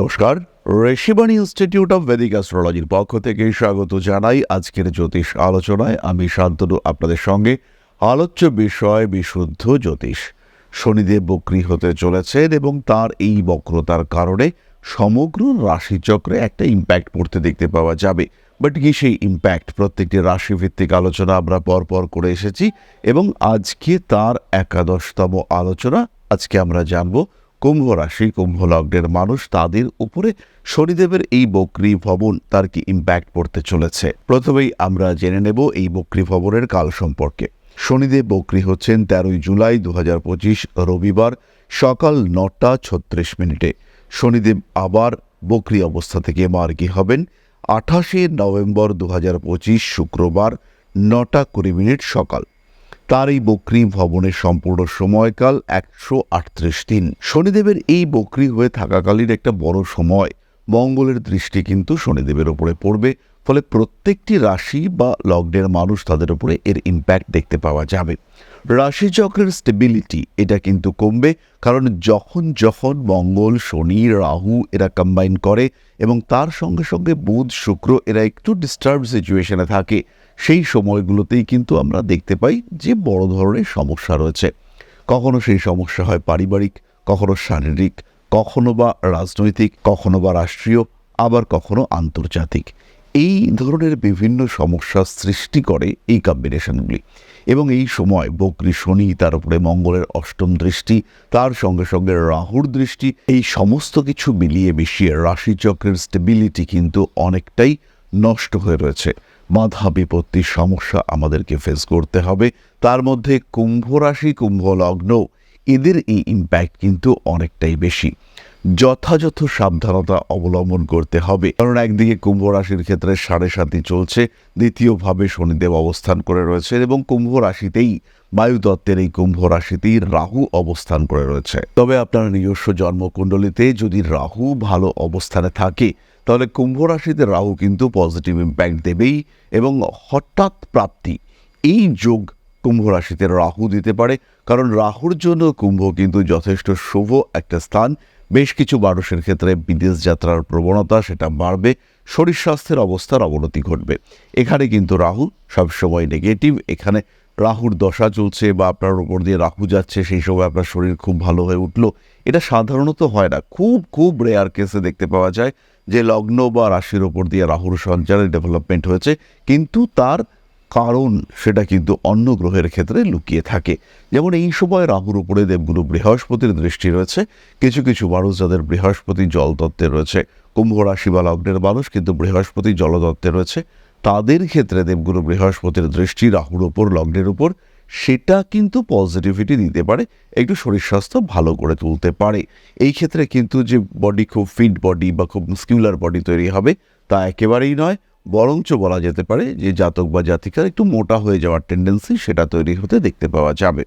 নমস্কার। Rishibani institute of Vedic অ্যাস্ট্রোলজির পক্ষ থেকে স্বাগত জানাই আজকের জ্যোতিষ আলোচনায়। আমি শান্তনু, আপনাদের সঙ্গে আলোচ্য বিষয় বিশুদ্ধ জ্যোতিষ। শনিদেব বক্রী হতে চলেছেন এবং তার এই বক্রতার কারণে সমগ্র রাশিচক্রে একটা ইম্প্যাক্ট পড়তে দেখতে পাওয়া যাবে। বাট কি সেই ইম্প্যাক্ট প্রত্যেকটি রাশিভিত্তিক আলোচনা আমরা পরপর করে এসেছি এবং আজকে তার একাদশতম আলোচনা আজকে আমরা জানব। কুম্ভ রাশি কুম্ভ লগ্নের মানুষ তাদের উপরে শনিদেবের এই বক্রী ভবন তার কি ইম্প্যাক্ট পড়তে চলেছে? প্রথমেই আমরা জেনে নেব এই বক্রী ভবনের কাল সম্পর্কে। শনিদেব বক্রী হচ্ছেন তেরোই জুলাই দু হাজার পঁচিশ রবিবার সকাল নটা ছত্রিশ মিনিটে। শনিদেব আবার বক্রী অবস্থা থেকে মার্গী হবেন আঠাশে নভেম্বর দু হাজার পঁচিশ শুক্রবার নটা কুড়ি মিনিট সকাল। তার এই বকরি ভবনের সম্পূর্ণ সময়কাল একশো আটত্রিশ দিন। শনিদেবের এই বকরি হয়ে থাকাকালীন একটা বড় সময়। মঙ্গলের দৃষ্টি কিন্তু শনিদেবের ওপরে পড়বে, ফলে প্রত্যেকটি রাশি বা লগ্নের মানুষ তাদের ওপরে এর ইম্প্যাক্ট দেখতে পাওয়া যাবে। রাশিচক্রের স্টেবিলিটি এটা কিন্তু কমবে। কারণ যখন যখন মঙ্গল, শনি, রাহু এরা কম্বাইন করে এবং তার সঙ্গে সঙ্গে বুধ, শুক্র এরা একটু ডিস্টার্ব সিচুয়েশনে থাকে, সেই সময়গুলোতেই কিন্তু আমরা দেখতে পাই যে বড় ধরনের সমস্যা রয়েছে। কখনো সেই সমস্যা হয় পারিবারিক, কখনো শারীরিক, কখনো বা রাজনৈতিক, কখনো বা রাষ্ট্রীয়, আবার কখনো আন্তর্জাতিক। এই ধরনের বিভিন্ন সমস্যা সৃষ্টি করে এই কম্বিনেশনগুলি এবং এই সময় বকরি শনি তার উপরে মঙ্গলের অষ্টম দৃষ্টি, তার সঙ্গে সঙ্গে রাহুর দৃষ্টি, এই সমস্ত কিছু মিলিয়ে মিশিয়ে রাশিচক্রের স্টেবিলিটি কিন্তু অনেকটাই নষ্ট হয়ে রয়েছে। বাধা বিপত্তির সমস্যা আমাদেরকে ফেস করতে হবে। তার মধ্যে কুম্ভ রাশি, কুম্ভ লগ্ন, এদের এই ইম্প্যাক্ট কিন্তু অনেকটাই বেশি। যথাযথ সাবধানতা অবলম্বন করতে হবে। কারণ একদিকে কুম্ভ রাশির ক্ষেত্রে সাড়ে সাতই চলছে, দ্বিতীয়ভাবে শনিদেব অবস্থান করে রয়েছে এবং কুম্ভ রাশিতেই বায়ুতত্ত্বের এই কুম্ভ রাশিতেই রাহু অবস্থান করে রয়েছে। তবে আপনার নিজস্ব জন্মকুণ্ডলিতে যদি রাহু ভালো অবস্থানে থাকে, তাহলে কুম্ভ রাশিতে রাহু কিন্তু পজিটিভ ইম্প্যাক্ট দেবেই এবং হঠাৎ প্রাপ্তি এই যোগ কুম্ভ রাশিতে রাহু দিতে পারে। কারণ রাহুর জন্য কুম্ভ কিন্তু যথেষ্ট শুভ একটা স্থান বেশ কিছু মানুষের ক্ষেত্রে বিদেশ যাত্রার প্রবণতা সেটা বাড়বে, শরীর স্বাস্থ্যের অবস্থার অবনতি ঘটবে। এখানে কিন্তু রাহু সবসময় নেগেটিভ এখানে রাহুর দশা চলছে বা আপনার ওপর দিয়ে রাহু যাচ্ছে, সেই সময় আপনার শরীর খুব ভালো হয়ে উঠল। এটা সাধারণত হয় না। খুব খুব রেয়ার কেসে দেখতে পাওয়া যায় যে লগ্ন বা রাশির ওপর দিয়ে রাহুর সঞ্চারের ডেভেলপমেন্ট হয়েছে। কিন্তু তার কারণ সেটা কিন্তু অন্য গ্রহের ক্ষেত্রে লুকিয়ে থাকে। যেমন এই সময় রাহুর উপরে দেবগুরু বৃহস্পতির দৃষ্টি রয়েছে। কিছু কিছু মানুষ যাদের বৃহস্পতি জলতত্ত্বে রয়েছে, কুম্ভ রাশি বা লগ্নের মানুষ কিন্তু বৃহস্পতি জলতত্ত্বে রয়েছে, তাদের ক্ষেত্রে দেবগুরু বৃহস্পতির দৃষ্টি রাহুর ওপর লগ্নের উপর, সেটা কিন্তু পজিটিভিটি দিতে পারে, একটু শরীর স্বাস্থ্য ভালো করে তুলতে পারে। এই ক্ষেত্রে কিন্তু যে বডি খুব ফিট বডি বা খুব মুস্কিউলার বডি তৈরি হবে, তা একেবারেই নয়। বরঞ্চ বলা যেতে পারে যে জাতক বা জাতিকার একটু মোটা হয়ে যাওয়ার টেন্ডেন্সি সেটা তৈরি হতে দেখতে পাওয়া যাবে।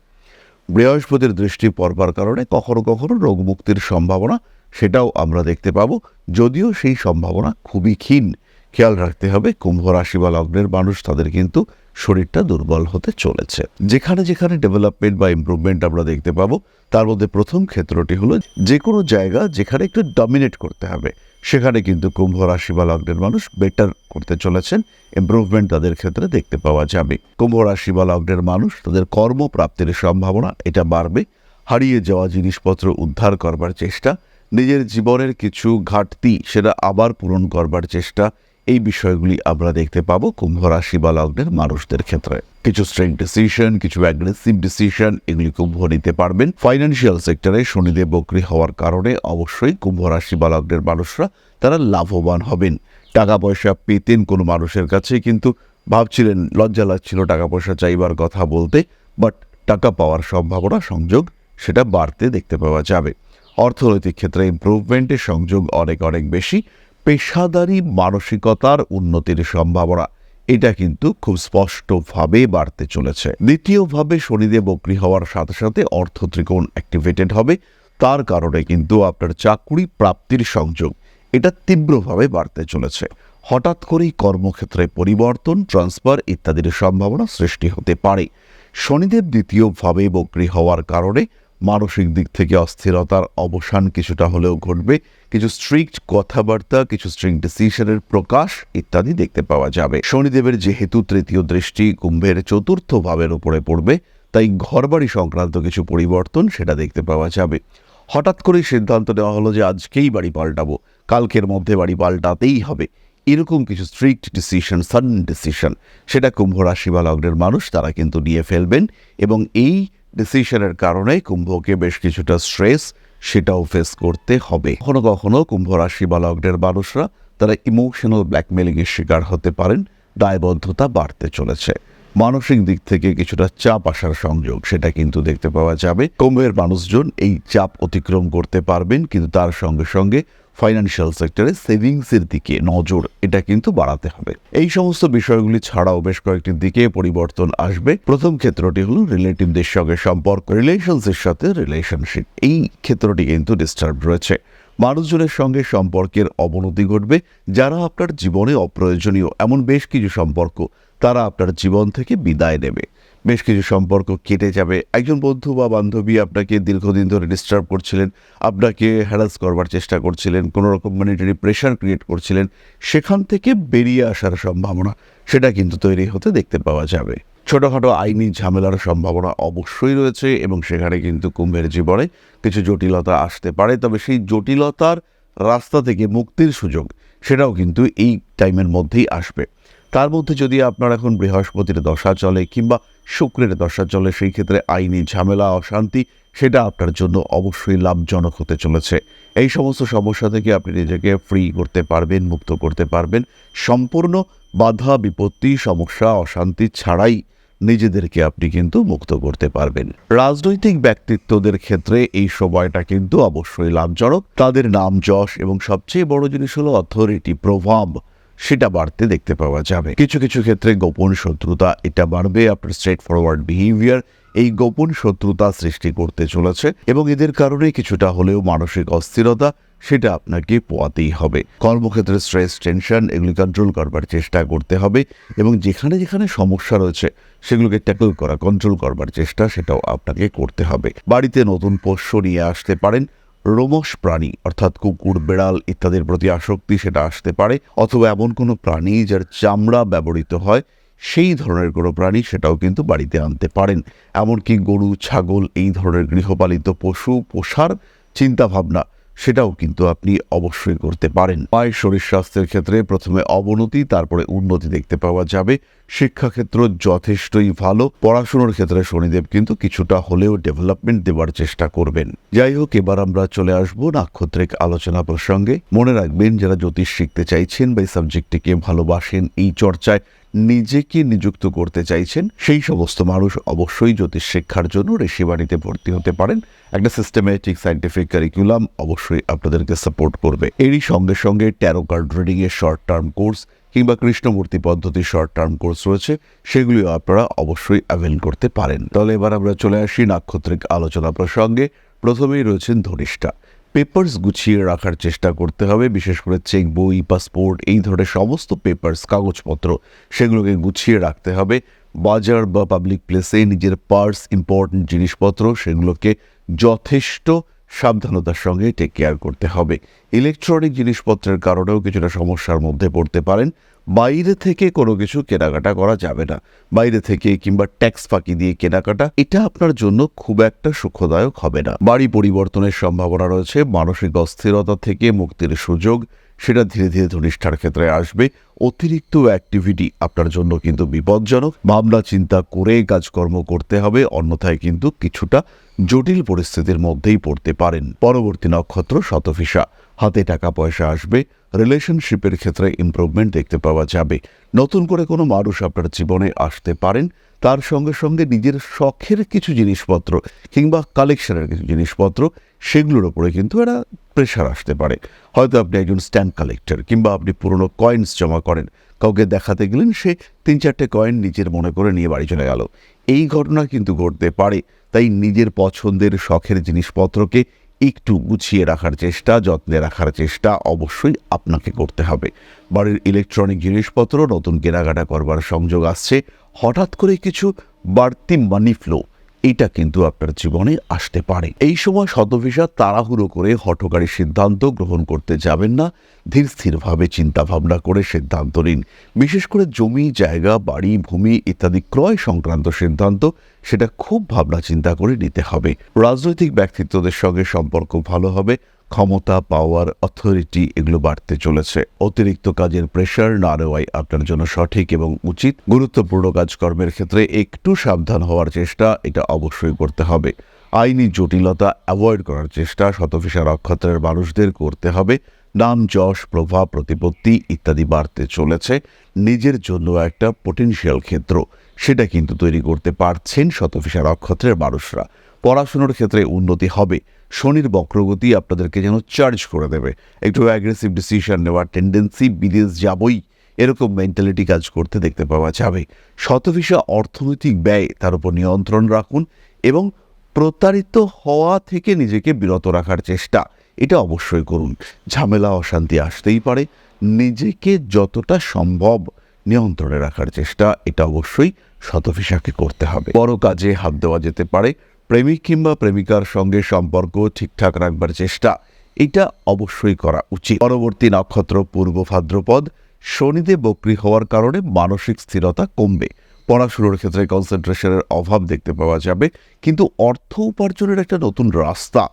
বৃহস্পতির দৃষ্টি পড়বার কারণে কখনো কখনো রোগ মুক্তির সম্ভাবনা সেটাও আমরা দেখতে পাবো, যদিও সেই সম্ভাবনা খুবই ক্ষীণ। খেয়াল রাখতে হবে, কুম্ভ রাশি বা লগ্নের মানুষ তাদের কিন্তু শরীরটা দুর্বল হতে চলেছে। যেখানে যেখানে ডেভেলপমেন্ট বা ইমপ্রুভমেন্ট আমরা দেখতে পাবো, তার মধ্যে প্রথম ক্ষেত্রটি হলো যে কোনো জায়গা যেখানে একটু ডমিনেট করতে হবে। সেখানে কিন্তু কুম্ভ রাশি বা লগ্নের মানুষ বেটার করতে চলেছেন ইম্প্রুভমেন্ট তাদের ক্ষেত্রে দেখতে পাওয়া যাবে। কুম্ভ রাশি বা লগ্নের মানুষ তাদের কর্মপ্রাপ্তির সম্ভাবনা, এটা বাড়বে। হারিয়ে যাওয়া জিনিসপত্র উদ্ধার করবার চেষ্টা, নিজের জীবনের কিছু ঘাটতি সেটা আবার পূরণ করবার চেষ্টা এই বিষয়গুলি আমরা দেখতে পাবো কুম্ভ রাশি বা লগ্নের মানুষদের ক্ষেত্রে। কিছু স্ট্রেং ডিসিশন কিছু অ্যাগ্রেসিভ ডিসিশন এগুলি কুম্ভ নিতে পারবেন। ফাইন্যান্সিয়াল সেক্টরে শনিদেব বক্রি হওয়ার কারণে অবশ্যই কুম্ভ রাশি বা লগ্নের মানুষরা তারা লাভবান হবেন। টাকা পয়সা পেতেন কোনো মানুষের কাছে কিন্তু ভাবছিলেন, লজ্জা লাগছিল টাকা পয়সা চাইবার কথা বলতে বাট টাকা পাওয়ার সম্ভাবনা, সংযোগ সেটা বাড়তে দেখতে পাওয়া যাবে। অর্থনৈতিক ক্ষেত্রে ইমপ্রুভমেন্টের সংযোগ অনেক অনেক বেশি। পেশাদারি মানসিকতার উন্নতির সম্ভাবনা। এটা কিন্তু খুব স্পষ্টভাবে বাড়তে চলেছে। দ্বিতীয়ভাবে শনিদেব বক্রি হওয়ার সাথে সাথে অর্থ ত্রিকোণ অ্যাক্টিভেটেড হবে। তার কারণে কিন্তু আপনার চাকুরি প্রাপ্তির সংযোগ এটা তীব্রভাবে বাড়তে চলেছে। হঠাৎ করেই কর্মক্ষেত্রে পরিবর্তন ট্রান্সফার ইত্যাদির সম্ভাবনা সৃষ্টি হতে পারে। শনিদেব দ্বিতীয়ভাবে বক্রি হওয়ার কারণে মানসিক দিক থেকে অস্থিরতার অবসান কিছুটা হলেও ঘটবে। কিছু স্ট্রিক্ট কথাবার্তা, কিছু স্ট্রিক্ট ডিসিশনের প্রকাশ ইত্যাদি দেখতে পাওয়া যাবে। শনিদেবের যেহেতু তৃতীয় দৃষ্টি কুম্ভের চতুর্থ ভাবের উপরে পড়বে, তাই ঘরবাড়ি সংক্রান্ত কিছু পরিবর্তন সেটা দেখতে পাওয়া যাবে। হঠাৎ করেই সিদ্ধান্ত নেওয়া হলো যে আজকেই বাড়ি পাল্টাবো। কালকের মধ্যে বাড়ি পাল্টাতেই হবে। এরকম কিছু স্ট্রিক্ট ডিসিশন সাডেন ডিসিশন সেটা কুম্ভ রাশি বা লগ্নের মানুষ তারা কিন্তু নিয়ে ফেলবেন এবং এই ডিসিশনের কারণে কুম্ভকে বেশ কিছুটা স্ট্রেস সেটাও ফেস করতে হবে। কখনো কখনো কুম্ভ রাশি বা লগ্নের মানুষরা তারা ইমোশনাল ব্ল্যাকমেলিংয়ের শিকার হতে পারেন, দায়বদ্ধতা বাড়তে চলেছে। মানসিক দিক থেকে কিছুটা চাপ আসার সংযোগ, সেটা কিন্তু দেখতে পাওয়া যাবে। কুম্ভের মানুষজন এই চাপ অতিক্রম করতে পারবেন, কিন্তু তার সঙ্গে সঙ্গে ফাইন্যান্সিয়াল সেক্টরে সেভিংসের দিকে নজর, এটা কিন্তু বাড়াতে হবে। এই সমস্ত বিষয়গুলি ছাড়াও বেশ কয়েকটি দিকে পরিবর্তন আসবে। প্রথম ক্ষেত্রটি হলো রিলেটিভদের সঙ্গে সম্পর্ক রিলেশনসের সাথে রিলেশনশিপ এই ক্ষেত্রটি কিন্তু ডিস্টার্ব রয়েছে। মানুষজনের সঙ্গে সম্পর্কের অবনতি ঘটবে, যারা আপনার জীবনে অপ্রয়োজনীয় এমন বেশ কিছু সম্পর্ক, তারা আপনার জীবন থেকে বিদায় নেবে। বেশ কিছু সম্পর্ক কেটে যাবে। একজন বন্ধু বা বান্ধবী আপনাকে দীর্ঘদিন ধরে ডিস্টার্ব করছিলেন, আপনাকে হ্যারাস করবার চেষ্টা করছিলেন, কোনো রকম মনিটারি প্রেশার ক্রিয়েট করছিলেন, সেখান থেকে বেরিয়ে আসার সম্ভাবনা, সেটা কিন্তু তৈরি হতে দেখতে পাওয়া যাবে। ছোটোখাটো আইনি ঝামেলার সম্ভাবনা অবশ্যই রয়েছে এবং সেখানে কিন্তু কুম্ভের জীবনে কিছু জটিলতা আসতে পারে। তবে সেই জটিলতার রাস্তা থেকে মুক্তির সুযোগ সেটাও কিন্তু এই টাইমের মধ্যেই আসবে। তার মধ্যে যদি আপনার এখন বৃহস্পতির দশা চলে কিংবা শুক্রের দশা চলে, সেই ক্ষেত্রে আইনি ঝামেলা, অশান্তি সেটা আপনার জন্য অবশ্যই লাভজনক হতে চলেছে। এই সমস্ত সমস্যা থেকে আপনি নিজেকে ফ্রি করতে পারবেন, মুক্ত করতে পারবেন। সম্পূর্ণ বাধা, বিপত্তি, সমস্যা, অশান্তি ছাড়াই নিজেদেরকে আপনি কিন্তু মুক্ত করতে পারবেন। রাজনৈতিক ব্যক্তিত্বদের ক্ষেত্রে এই সময়টা কিন্তু অবশ্যই লাভজনক। তাদের নাম যশ এবং সবচেয়ে বড় জিনিস হলো অথরিটি প্রভাব, সেটা বাড়তে দেখতে পাওয়া যাবে। কিছু কিছু ক্ষেত্রে গোপন শত্রুতা, এটা বাড়বে, আপনার স্ট্রেট ফরওয়ার্ড বিহেভিয়ার এই গোপন শত্রুতা সৃষ্টি করতে চলেছে এবং এদের কারণে কিছুটা হলেও মানসিক অস্থিরতা সেটা আপনাকে পোয়াতেই হবে। কর্মক্ষেত্রে স্ট্রেস টেনশন এগুলি কন্ট্রোল করবার চেষ্টা করতে হবে এবং যেখানে যেখানে সমস্যা রয়েছে সেগুলোকে ট্যাকল করা কন্ট্রোল করবার চেষ্টা সেটাও আপনাকে করতে হবে। বাড়িতে নতুন পোষ্য নিয়ে আসতে পারেন, রোমশ প্রাণী অর্থাৎ কুকুর, বেড়াল ইত্যাদির প্রতি আসক্তি সেটা আসতে পারে অথবা এমন কোনো প্রাণী যার চামড়া ব্যবহৃত হয়, সেই ধরনের কোনো প্রাণী সেটাও কিন্তু বাড়িতে আনতে পারেন। এমনকি গরু, ছাগল এই ধরনের গৃহপালিত পশু, পোষার চিন্তাভাবনা সেটাও কিন্তু আপনি অবশ্যই করতে পারেন। মায়ের শরীর স্বাস্থ্যের ক্ষেত্রে প্রথমে অবনতি, তারপরে উন্নতি দেখতে পাওয়া যাবে। শিক্ষাক্ষেত্র যথেষ্টই ভালো। পড়াশুনোর ক্ষেত্রে শনিদেব কিন্তু কিছুটা হলেও ডেভেলপমেন্ট দেওয়ার চেষ্টা করবেন। যাই হোক, এবার আমরা চলে আসব নাক্ষত্রিক আলোচনা প্রসঙ্গে। মনে রাখবেন, যারা জ্যোতিষ শিখতে চাইছেন বা এই সাবজেক্টটিকে ভালোবাসেন এই চর্চায় নিজেকে নিযুক্ত করতে চাইছেন, সেই সমস্ত মানুষ অবশ্যই জ্যোতিষ শিক্ষার জন্য ঋষিবাণীতে ভর্তি হতে পারেন। একটা সিস্টেমেটিক সাইন্টিফিক কারিকুলাম অবশ্যই আপনাদেরকে সাপোর্ট করবে। এরই সঙ্গে সঙ্গে ট্যারো কার্ড রিডিং এর শর্ট টার্ম কোর্স কিংবা কৃষ্ণমূর্তি পদ্ধতির শর্ট টার্ম কোর্স রয়েছে, সেগুলিও আপনারা অবশ্যই অ্যাভেল করতে পারেন। তাহলে এবার আমরা চলে আসি নাক্ষত্রিক আলোচনা প্রসঙ্গে। প্রথমেই রয়েছেন ধনিষ্ঠা। পেপার্স গুছিয়ে রাখার চেষ্টা করতে হবে, বিশেষ করে চেক বই পাসপোর্ট এই ধরনের সমস্ত পেপার্স কাগজপত্র, সেগুলোকে গুছিয়ে রাখতে হবে। বাজার বা পাবলিক প্লেসে নিজের পার্স ইম্পর্টেন্ট জিনিসপত্র, সেগুলোকে যথেষ্ট সাবধানতার সঙ্গে টেক কেয়ার করতে হবে। ইলেকট্রনিক জিনিসপত্রের কারণেও কিছুটা সমস্যার মধ্যে পড়তে পারেন। বাইরে থেকে কোনো কিছু কেনাকাটা করা যাবে না। বাইরে থেকে কিংবা ট্যাক্স ফাঁকি দিয়ে কেনাকাটা, এটা আপনার জন্য খুব একটা সুখদায়ক হবে না। বাড়ি পরিবর্তনের সম্ভাবনা রয়েছে, মানসিক অস্থিরতা থেকে মুক্তির সুযোগ, সেটা ধীরে ধীরে ধনিষ্ঠার ক্ষেত্রে আসবে। অতিরিক্ত অ্যাক্টিভিটি আপনার জন্য কিন্তু বিপজ্জনক। ভাবনা চিন্তা করে কাজকর্ম করতে হবে, অন্যথায় কিন্তু কিছুটা জটিল পরিস্থিতির মধ্যেই পড়তে পারেন। পরবর্তী নক্ষত্র শতফিসা। হাতে টাকা পয়সা আসবে রিলেশনশিপের ক্ষেত্রে ইমপ্রুভমেন্ট দেখতে পাওয়া যাবে। নতুন করে কোনো মানুষ আপনার জীবনে আসতে পারেন, তার সঙ্গে সঙ্গে নিজের শখের কিছু জিনিসপত্র কিংবা কালেকশনের কিছু জিনিসপত্র, সেগুলোর উপরে কিন্তু একটা প্রেশার আসতে পারে। হয়তো আপনি একজন স্ট্যাম্প কালেক্টর কিংবা আপনি পুরনো কয়েন্স জমা করেন, কাউকে দেখাতে গেলেন, সে তিন চারটে কয়েন নিজের মনে করে নিয়ে বাড়ি চলে গেল। এই ঘটনা কিন্তু ঘটতে পারে, তাই নিজের পছন্দের শখের জিনিসপত্রকে একটু গুছিয়ে রাখার চেষ্টা, যত্নে রাখার চেষ্টা অবশ্যই আপনাকে করতে হবে। বাড়ির ইলেকট্রনিক জিনিসপত্র, নতুন কেনাকাটা করবার সংযোগ আসছে। হঠাৎ করে কিছু বাড়তি মানি ফ্লো এটা কিন্তু আপনার জীবনে আসতে পারে। এই সময় শতভিসা তাড়াহুড়ো করে হঠকারী সিদ্ধান্ত গ্রহণ করতে যাবেন না। ধীর স্থিরভাবে চিন্তা ভাবনা করে সিদ্ধান্ত নিন। বিশেষ করে জমি, জায়গা, বাড়ি, ভূমি ইত্যাদি ক্রয় সংক্রান্ত সিদ্ধান্ত সেটা খুব ভাবনা চিন্তা করে নিতে হবে। রাজনৈতিক ব্যক্তিত্বদের সঙ্গে সম্পর্ক ভালো হবে, ক্ষমতা পাওয়ার অথরিটি এগুলো বাড়তে চলেছে। অতিরিক্ত কাজের প্রেশার না নেওয়াই আপনার জন্য সঠিক এবং উচিত। গুরুত্বপূর্ণ কাজকর্মের ক্ষেত্রে একটু সাবধান হওয়ার চেষ্টা, এটা অবশ্যই করতে হবে। আইনি জটিলতা অ্যাভয়েড করার চেষ্টা শতফিসা নক্ষত্রের মানুষদের করতে হবে। নাম, যশ, প্রভাব, প্রতিপত্তি ইত্যাদি বাড়তে চলেছে। নিজের জন্য একটা পোটেনশিয়াল ক্ষেত্র। সেটা কিন্তু তৈরি করতে পারছেন শতফিসা নক্ষত্রের মানুষরা। পড়াশুনোর ক্ষেত্রে উন্নতি হবে। শনির বক্রগতি আপনাদেরকে যেন চার্জ করে দেবে। একটু অ্যাগ্রেসিভ ডিসিশন নেওয়ার টেন্ডেন্সি বিদেশ যাবই। এরকম মেন্টালিটি কাজ করতে দেখতে পাওয়া যাবে। শতফিসা অর্থনৈতিক ব্যয় তার উপর নিয়ন্ত্রণ রাখুন এবং প্রতারিত হওয়া থেকে নিজেকে বিরত রাখার চেষ্টা, এটা অবশ্যই করুন। ঝামেলা, অশান্তি আসতেই পারে। নিজেকে যতটা সম্ভব নিয়ন্ত্রণে রাখার চেষ্টা, এটা অবশ্যই শতফিসাকে করতে হবে। বড় কাজে হাত দেওয়া যেতে পারে, প্রেমিক কিংবা প্রেমিকার সঙ্গে সম্পর্ক ঠিকঠাক রাখবার চেষ্টা, এটা অবশ্যই করা উচিত। পরবর্তী নক্ষত্র পূর্ব ভাদ্রপদ, শনিদেব বক্রী হওয়ার কারণে মানসিক স্থিরতা কমবে। পড়াশুনোর ক্ষেত্রে কনসেন্ট্রেশনের অভাব দেখতে পাওয়া যাবে, কিন্তু অর্থ উপার্জনের একটা নতুন রাস্তা,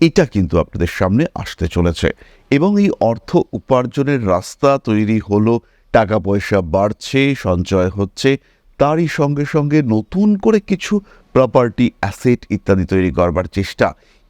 এটা কিন্তু আপনাদের সামনে আসতে চলেছে। এবং এই অর্থ উপার্জনের রাস্তা তৈরি হলো টাকা পয়সা বাড়ছে, সঞ্চয় হচ্ছে, তারই সঙ্গে সঙ্গে নতুন করে কিছু প্রপার্টি অ্যাসেট ইত্যাদি তৈরি করবার চেষ্টা।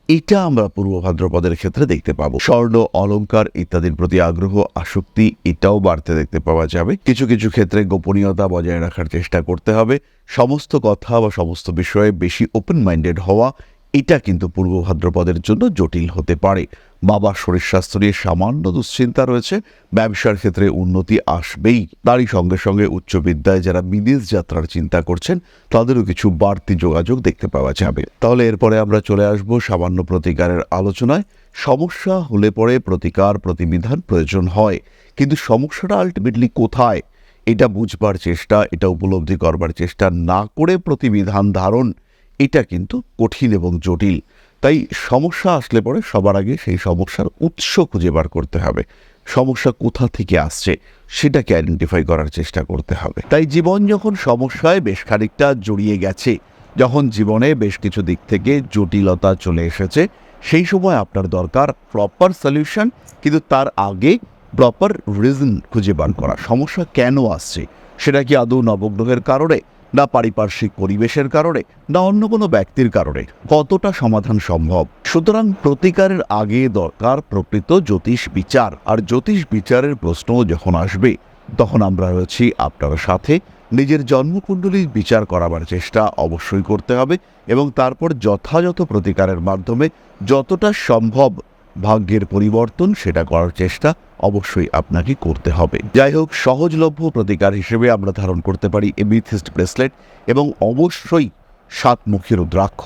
এটা আমরা পূর্ব ভাদ্রপদের ক্ষেত্রে দেখতে পাবো। স্বর্ণ, অলংকার ইত্যাদির প্রতি আগ্রহ, আসক্তি, এটাও বাড়তে দেখতে পাওয়া যাবে। কিছু কিছু ক্ষেত্রে গোপনীয়তা বজায় রাখার চেষ্টা করতে হবে। সমস্ত কথা বা সমস্ত বিষয়ে বেশি ওপেন মাইন্ডেড হওয়া, এটা কিন্তু পূর্ব ভাদ্রপদের জন্য জটিল হতে পারে। বাবার শরীর স্বাস্থ্য নিয়ে সামান্য দুশ্চিন্তা রয়েছে। ব্যবসার ক্ষেত্রে উন্নতি আসবেই। তারই সঙ্গে সঙ্গে উচ্চ বিদ্যায় যারা বিদেশ যাত্রার চিন্তা করছেন, তাদেরও কিছু বাড়তি যোগাযোগ দেখতে পাওয়া যাবে। তাহলে এরপরে আমরা চলে আসব সামান্য প্রতিকারের আলোচনায়। সমস্যা হলে পরে প্রতিকার, প্রতিবিধান প্রয়োজন হয়। কিন্তু সমস্যাটা আলটিমেটলি কোথায়? এটা বুঝবার চেষ্টা, এটা উপলব্ধি করবার চেষ্টা না করে প্রতিবিধান ধারণ, এটা কিন্তু কঠিন এবং জটিল। তাই সমস্যা আসলে পরে সবার আগে সেই সমস্যার উৎস খুঁজে বার করতে হবে। সমস্যা কোথা থেকে আসছে সেটাকে আইডেন্টিফাই করার চেষ্টা করতে হবে। তাই জীবন যখন সমস্যায় বেশ খানিকটা জড়িয়ে গেছে, যখন জীবনে বেশ কিছু দিক থেকে জটিলতা চলে এসেছে, সেই সময় আপনার দরকার প্রপার সলিউশন কিন্তু তার আগে প্রপার রিজন খুঁজে বার করা। সমস্যা কেন আসছে, সেটা কি আদৌ নবগ্রহের কারণে না পারিপার্শ্বিক পরিবেশের কারণে, না অন্য কোনো ব্যক্তির কারণে। কতটা সমাধান সম্ভব? সুতরাং প্রতিকারের আগে দরকার প্রকৃত জ্যোতিষ বিচার। আর জ্যোতিষ বিচারের প্রশ্ন যখন আসবে, তখন আমরা রয়েছি আপনার সাথে। নিজের জন্মকুণ্ডলীর বিচার করাবার চেষ্টা অবশ্যই করতে হবে এবং তারপর যথাযথ প্রতিকারের মাধ্যমে যতটা সম্ভব ভাগ্যের পরিবর্তন সেটা করার চেষ্টা অবশ্যই আপনাকে করতে হবে। যাই হোক, সহজলভ্য প্রতিকার হিসেবে আমরা ধারণ করতে পারি এমিথিস্ট ব্রেসলেট এবং অবশ্যই সাতমুখী রুদ্রাক্ষ।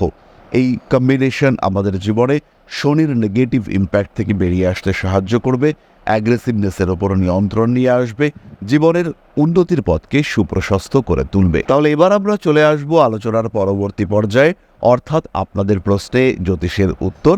এই কম্বিনেশন আমাদের জীবনে শনির নেগেটিভ ইম্প্যাক্ট থেকে বেরিয়ে আসতে সাহায্য করবে অ্যাগ্রেসিভনেসের ওপর নিয়ন্ত্রণ নিয়ে আসবে, জীবনের উন্নতির পথকে সুপ্রশস্ত করে তুলবে। তাহলে এবার আমরা চলে আসব আলোচনার পরবর্তী পর্যায়ে, অর্থাৎ আপনাদের প্রশ্নে জ্যোতিষের উত্তর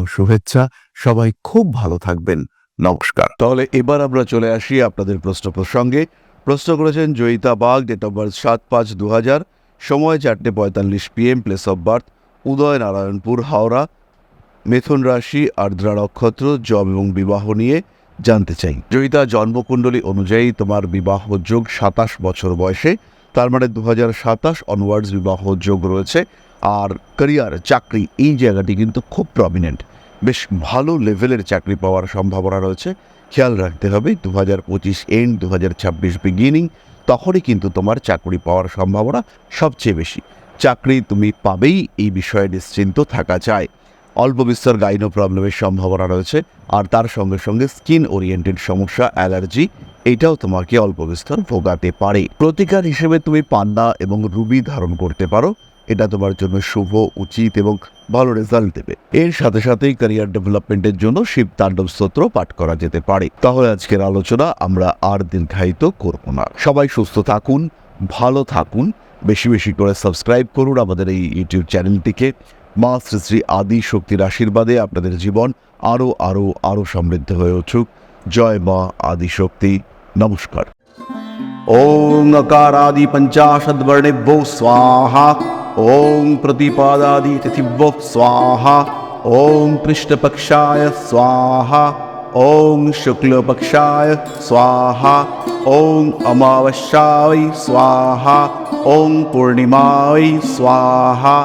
শুভেচ্ছা। সবাই খুব ভালো থাকবেন। নমস্কার। তাহলে এবার আমরা চলে আসি আপনাদের প্রশ্ন প্রসঙ্গে। প্রশ্ন করেছেন Joyita Bag date of birth সাত পাঁচ দু হাজার সময় চারটে পঁয়তাল্লিশ PM place of birth Uday Narayanpur Howrah. মিথুন রাশি, আর্দ্রা নক্ষত্র, জব এবং বিবাহ নিয়ে জানতে চাই। জয়িতা, জন্মকুণ্ডলী অনুযায়ী তোমার বিবাহ যোগ সাতাশ বছর বয়সে। তার মানে দু হাজার সাতাশ অনওয়ার্ডস বিবাহ যোগ রয়েছে। আর ক্যারিয়ার চাকরি, এই জায়গাটি কিন্তু খুব প্রমিনেন্ট বেশ ভালো লেভেলের চাকরি পাওয়ার সম্ভাবনা রয়েছে। খেয়াল রাখতে হবে দু হাজার পঁচিশ এন্ড দু হাজার ছাব্বিশ বিগিনিং তখনই কিন্তু তোমার চাকরি পাওয়ার সম্ভাবনা সবচেয়ে বেশি। চাকরি তুমি পাবেই, এই বিষয়ে নিশ্চিন্ত থাকা চায় অল্প বিস্তর গাইনো প্রবলেমের সম্ভাবনা রয়েছে, আর তার সঙ্গে সঙ্গে স্কিন ওরিয়েন্টেড সমস্যা অ্যালার্জি এটাও তোমাকে অল্প বিস্তর ভোগাতে পারে। প্রতিকার হিসেবে তুমি পান্না এবং রুবি ধারণ করতে পারো এটা তোমার জন্য শুভ উচিত এবং ভালো রেজাল্ট দেবে এর সাথে সাথেই ক্যারিয়ার ডেভেলপমেন্টের জন্য শিব তাণ্ডব স্তোত্র পাঠ করা যেতে পারে তাহলে আজকের আলোচনা আমরা আর দীর্ঘায়িত করব না সবাই সুস্থ থাকুন ভালো থাকুন বেশি বেশি করে সাবস্ক্রাইব করুন আমাদের এই ইউটিউব চ্যানেলটিকে মা শ্রী শ্রী আদি শক্তির আশীর্বাদে আপনাদের জীবন আরও আরও আরও সমৃদ্ধ হয়ে উঠুক জয় মা আদি শক্তি নমস্কার ওং अकारादि पञ्चाशद्वर्णेभ्यो स्वाहा ॐ प्रतिपादादि तिथिभ्यो स्वाहा ॐ पृष्ठपक्षाय स्वाहा ॐ शुक्लपक्षाय स्वाहा ॐ अमावस्याय स्वाहा ॐ पूर्णिमाय स्वाहा